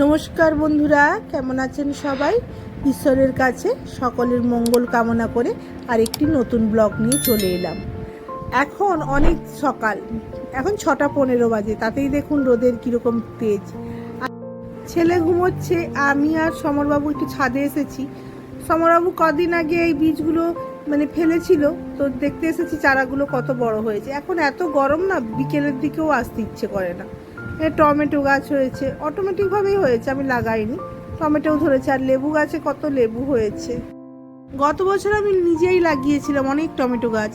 নমস্কার বন্ধুরা, কেমন আছেন সবাই? ঈশ্বরের কাছে সকলের মঙ্গল কামনা করে আরেকটি নতুন ব্লগ নিয়ে চলে এলাম। এখন অনেক সকাল, এখন ছটা পনেরো বাজে, তাতেই দেখুন রোদের কীরকম তেজ। ছেলে ঘুমোচ্ছে, আমি আর সমরবাবু একটু ছাদে এসেছি। সমরবাবু কদিন আগে এই বীজগুলো মানে ফেলেছিল, তো দেখতে এসেছি চারাগুলো কত বড় হয়েছে। এখন এত গরম না, বিকেলের দিকেও আসতে ইচ্ছে করে না। এ, টমেটো গাছ হয়েছে। অটোমেটিকভাবেই হয়েছে, আমি লাগাইনি। টমেটোও ধরেছে, আর লেবু গাছে কত লেবু হয়েছে। গত বছর আমি নিজেই লাগিয়েছিলাম অনেক টমেটো গাছ।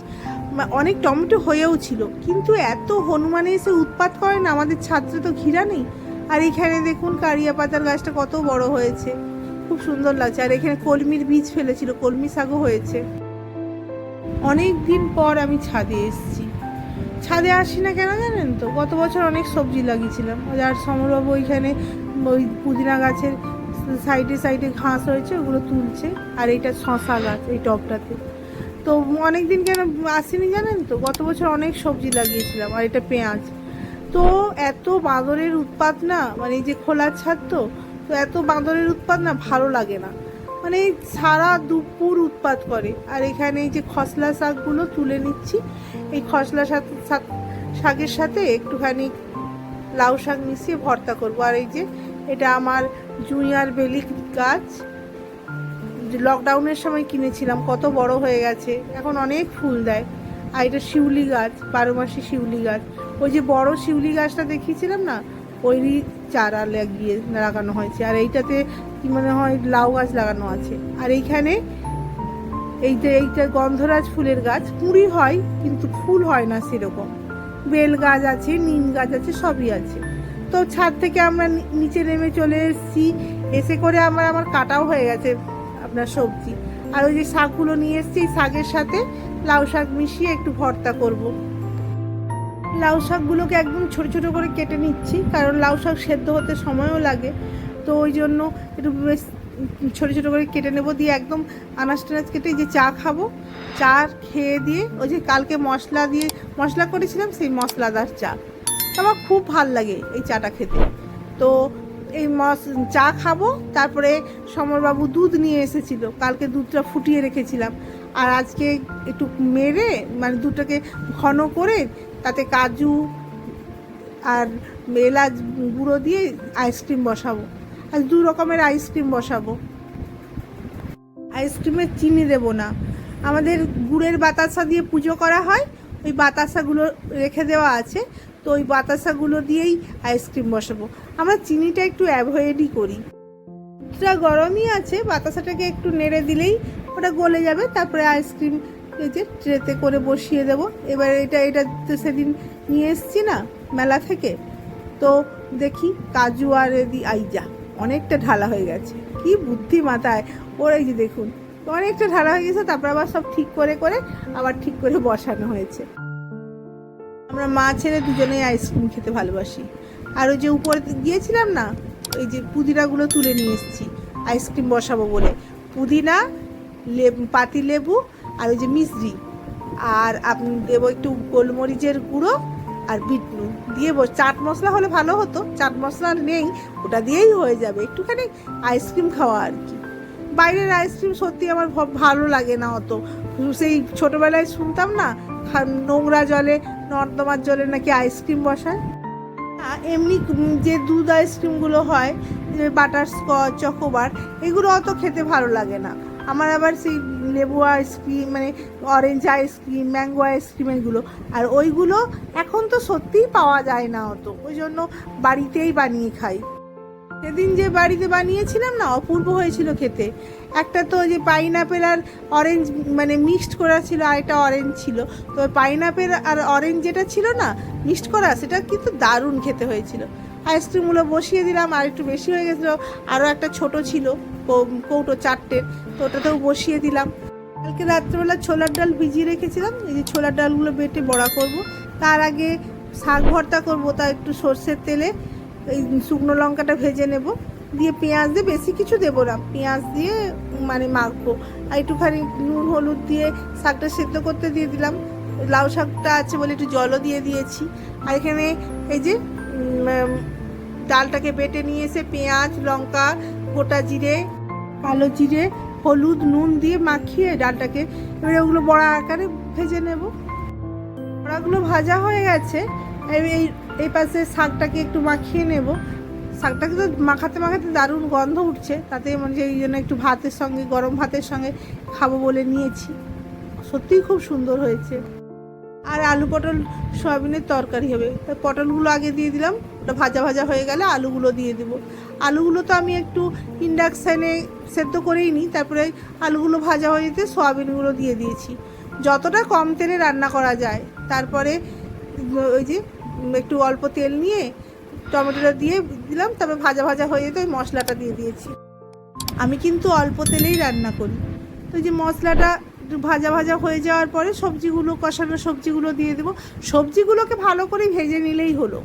অনেক টমেটো হয়েও ছিল, কিন্তু এত হনুমানে এসে উৎপাত করে না, আমাদের ছাত্রে তো ঘিরা নেই। আর এখানে দেখুন কারিয়া পাতার গাছটা কত বড় হয়েছে। খুব সুন্দর লাগছে। আর এখানে কলমির বীজ ফেলেছিল, কলমি শাকও হয়েছে। অনেক দিন পর আমি ছাদে এসেছি। ছাদে আসি না কেন জানেন তো? গত বছর অনেক সবজি লাগিয়েছিলাম। আর সমরবাবু ওইখানে ওই পুদিনা গাছের সাইডে সাইডে ঘাস হয়েছে, ওগুলো তুলছে। আর এইটা শশা গাছ, এই টবটাতে। তো অনেক দিন কেন আসিনি জানেন তো? গত বছর অনেক সবজি লাগিয়েছিলাম, আর এটা পেঁয়াজ। তো এত বাঁদরের উৎপাত না মানে এই যে খোলা ছাদ তো তো এত বাঁদরের উৎপাত না, ভালো লাগে না। মানে সারা দুপুর উৎপাত করে। আর এখানে এই যে খসলা শাকগুলো তুলে নিচ্ছি, এই খসলা শাক, শাক- শাকের সাথে একটুখানি লাউ শাক মিশিয়ে ভর্তা করব। আর এই যে এটা আমার জুনিয়র বেলি গাছ, লকডাউনের সময় কিনেছিলাম, কত বড় হয়ে গেছে। এখন অনেক ফুল দেয়। আর এটা শিউলি গাছ, বারো মাসি শিউলি গাছ। ওই যে বড় শিউলি গাছটা দেখিয়েছিলাম না ওইরই চারা লাগিয়ে লাগানো হয়েছে। আর এইটাতে কি মনে হয়, লাউ গাছ লাগানো আছে। আর এইখানে এইটা এইটা গন্ধরাজ ফুলের গাছ কুঁড়ি হয়, কিন্তু ফুল হয় না সেরকম। বেল গাছ আছে, নিম গাছ আছে, সবই আছে। তো ছাদ থেকে আমরা নিচে নেমে চলে এসেছি। এসে করে আমার আমার কাটাও হয়ে গেছে আপনার সবজি। আর ওই যে শাকগুলো নিয়ে এসেছি শাকের সাথে লাউ শাক মিশিয়ে একটু ভর্তা করব। লাউ শাকগুলোকে একদম ছোট ছোট করে কেটে নিচ্ছি, কারণ লাউ শাক সেদ্ধ হতে সময়ও লাগে। তো ওই জন্য একটু বেশ ছোট ছোট করে কেটে নেব, দিয়ে একদম আনাজ টানাজ কেটে যে চা খাব, চা খেয়ে দিয়ে ওই যে কালকে মশলা দিয়ে, মশলা করেছিলাম সেই মশলাদার চা। আমার খুব ভালো লাগে এই চাটা খেতে। তো এই মস, চা খাব, তারপরে সমরবাবু দুধ নিয়ে এসেছিল, কালকে দুধটা ফুটিয়ে রেখেছিলাম। আর আজকে একটু মেরে মানে দুধটাকে ঘন করে তাতে কাজু আর এলাচ গুঁড়ো দিয়ে আইসক্রিম বসাবো। আর দু রকমের আইসক্রিম বসাবো। আইসক্রিমে চিনি দেব না। আমাদের গুড়ের বাতাসা দিয়ে পুজো করা হয়, ওই বাতাসাগুলো রেখে দেওয়া আছে, তো ওই বাতাসাগুলো দিয়েই আইসক্রিম বসাবো। আমরা চিনিটা একটু অ্যাভয়েডই করি। দুধটা গরমই আছে, বাতাসাটাকে একটু নেড়ে দিলেই ওটা গলে যাবে, তারপরে আইসক্রিম এই যে ট্রেতে করে বসিয়ে দেবো। এবার এটা এটা তো সেদিন নিয়ে এসছি না মেলা থেকে। তো দেখি কাজু আর এদি আইজা অনেকটা ঢালা হয়ে গেছে। কি বুদ্ধি মাথায়। ওর যে দেখুন, অনেকটা ঢালা হয়ে গেছে, তারপর আবার সব ঠিক করে করে, আবার ঠিক করে বসানো হয়েছে। আমরা মা ছেলে দুজনেই আইসক্রিম খেতে ভালোবাসি। আর ওই যে উপরে গিয়েছিলাম না, এই যে পুদিনাগুলো তুলে নিয়ে এসেছি। আইসক্রিম বসাবো বলে। পুদিনা, লেবু পাতি লেবু আর ওই যে মিশ্রি আর আপনি দেবো একটু গোলমরিচের গুঁড়ো আর বিট নুন দিয়ে বস, চাট মশলা হলে ভালো হতো। চাট মশলা নেই, ওটা দিয়েই হয়ে যাবে। একটুখানি আইসক্রিম খাওয়া আর কি। বাইরের আইসক্রিম সত্যি আমার ভালো লাগে না অত। সেই ছোটবেলায় শুনতাম না নোংরা জলে, নর্দমার জলে নাকি আইসক্রিম বসায়। এমনি যে দুধ আইসক্রিমগুলো হয় বাটার স্কচ, চকোবার, এগুলো অত খেতে ভালো লাগে না। আমার আবার সেই লেবু আইসক্রিম মানে অরেঞ্জ আইসক্রিম ম্যাঙ্গো আইসক্রিম এগুলো। আর ওইগুলো এখন তো সত্যিই পাওয়া যায় না অত। ওই জন্য বাড়িতেই বানিয়ে খাই। সেদিন যে বাড়িতে বানিয়েছিলাম না, অপূর্ব হয়েছিল খেতে। একটা তো যে পাইনাপেল আর অরেঞ্জ মানে মিক্সড করা ছিল, আর একটা অরেঞ্জ ছিল। তো পাইনাপেল আর অরেঞ্জ যেটা ছিল না মিক্সড করা, সেটা কিন্তু দারুণ খেতে হয়েছিল। আইসক্রিমগুলো বসিয়ে দিলাম, আর একটু বেশি হয়ে গেছিল আরও একটা ছোট ছিল কৌটো চারটে তো ওটাতেও বসিয়ে দিলাম। কালকে রাত্রেবেলা ছোলার ডাল ভিজিয়ে রেখেছিলাম, এই যে ছোলার ডালগুলো বেটে বড়া করব। তার আগে শাক ভর্তা করব, তা একটু সর্ষের তেলে এই শুকনো লঙ্কাটা ভেজে নেব। দিয়ে পেঁয়াজ দিয়ে বেশি কিছু দেবো না। পেঁয়াজ দিয়ে মানে মাখবো। আর একটুখানি নুন, হলুদ দিয়ে শাকটা সেদ্ধ করতে দিয়ে দিলাম। লাউ শাকটা আছে বলে একটু জলও দিয়ে দিয়েছি। আর এখানে এই যে ডালটাকে বেটে নিয়ে এসে পেঁয়াজ, লঙ্কা, গোটা জিরে, কালো জিরে, হলুদ, নুন দিয়ে মাখিয়ে ডালটাকে, এবারে ওগুলো বড়া আকারে ভেজে নেব। বড়াগুলো ভাজা হয়ে গেছে। এই- এই পাশে শাকটাকে একটু মাখিয়ে নেব। শাকটাকে তো মাখাতে মাখাতে দারুণ গন্ধ উঠছে, তাতে মানে এই জন্য একটু ভাতের সঙ্গে, গরম ভাতের সঙ্গে খাব বলে নিয়েছি। সত্যিই খুব সুন্দর হয়েছে। আর আলু পটল সয়াবিনের তরকারি হবে। পটলগুলো আগে দিয়ে দিলাম, ওটা ভাজা ভাজা হয়ে গেলে আলুগুলো দিয়ে দেবো। আলুগুলো তো আমি একটু ইন্ডাকশানে সেদ্ধ করেই নিই, তারপরে আলুগুলো ভাজা হয়ে যেতে সয়াবিনগুলো দিয়ে দিয়েছি। যতটা কম তেলে রান্না করা যায়, তারপরে ওই যে একটু অল্প তেল নিয়ে টমেটোটা দিয়ে দিলাম, তারপরে ভাজা ভাজা হয়ে যেতে, ওই মশলাটা দিয়ে দিয়েছি। আমি কিন্তু অল্প তেলেই রান্না করি। তো যে মশলাটা ভাজা ভাজা হয়ে যাওয়ার পরে সবজিগুলো, কষানো সবজিগুলো দিয়ে দেবো। সবজিগুলোকে ভালো করে ভেজে নিলেই হলো।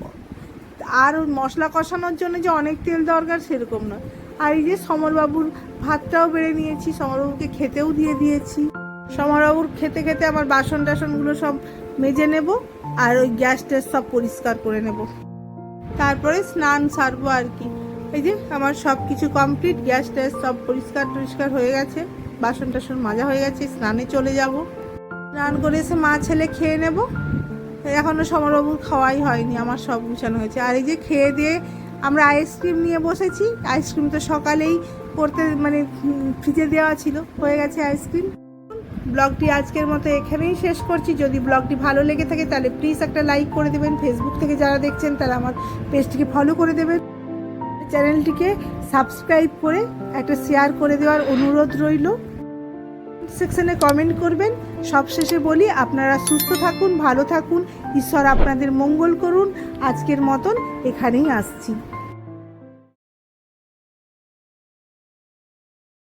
আর মশলা কষানোর জন্য যে অনেক তেল দরকার সেরকম নয়। আর এই যে সমরবাবুর ভাতটাও বেড়ে নিয়েছি, সমরবাবুকে খেতেও দিয়ে দিয়েছি। সমরবাবুর খেতে খেতে আমার বাসন টাসনগুলো সব মেজে নেব। আর ওই গ্যাস ট্যাস সব পরিষ্কার করে নেব। তারপরে স্নান সারবো আর কি। এই যে আমার সব কিছু কমপ্লিট গ্যাস ট্যাস সব পরিষ্কার টরিষ্কার হয়ে গেছে, বাসন টাসন মাজা হয়ে গেছে, স্নানে চলে যাব। স্নান করে এসে মা ছেলে খেয়ে নেব। এখনও সমরবাবুর খাওয়াই হয়নি, আমার সব গুছানো হয়েছে। আর এই যে খেয়ে দিয়ে আমরা আইসক্রিম নিয়ে বসেছি। আইসক্রিম তো সকালেই করতে মানে ফ্রিজে দেওয়া ছিল, হয়ে গেছে আইসক্রিম। ব্লগটি আজকের মতো এখানেই শেষ করছি। যদি ব্লগটি ভালো লেগে থাকে তাহলে প্লিজ একটা লাইক করে দেবেন। ফেসবুক থেকে যারা দেখছেন তারা আমার পেজটিকে ফলো করে দেবেন। চ্যানেলটিকে সাবস্ক্রাইব করে একটা শেয়ার করে দেওয়ার অনুরোধ রইল। সেকশনে কমেন্ট করবেন। সবশেষে বলি, আপনারা সুস্থ থাকুন, ভালো থাকুন। ঈশ্বর আপনাদের মঙ্গল করুন। আজকের মতন এখানেই আসছি।